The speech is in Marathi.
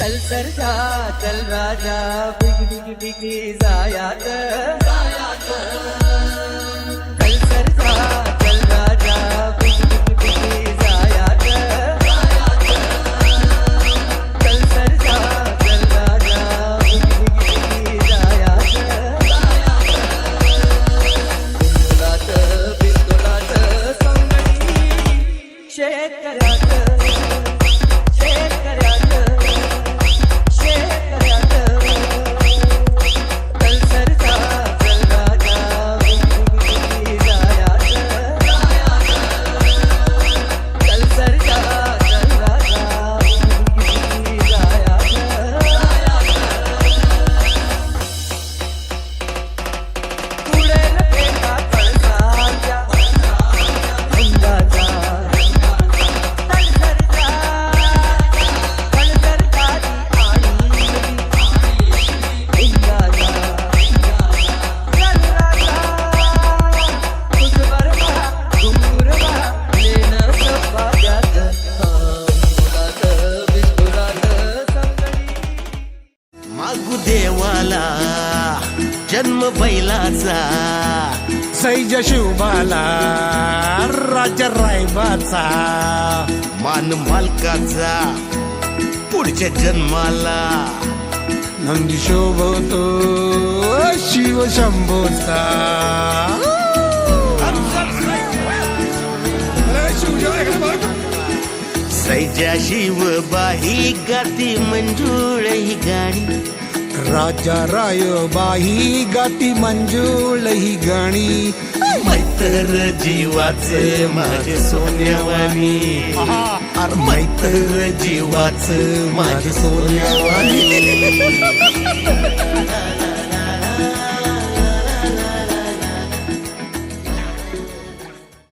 चल सरजा चल राजा. बिग बिग बिग जायात. चल सरजा चल राजा. बिग बिग बिगी जायात. चल सरजा चल राजा. बिग बिग जायात. बिंदुलात बिंदुलात शेतकऱ्यात देवाला जन्म बैलाचा. सैज शिवबाला राजा रायबाचा. मान मालकाचा पुढच्या जन्माला. नंदी शोभतो शिव शंभोचा. सैजा शिवबाही गाती मंजुळ ही गाणी. राजा रायबाही गाती मंजुळ ही गाणी. मैत्र जीवाचे माझे सोन्यावानी अरे मैत्र जीवाचे माझे सोन्यावानी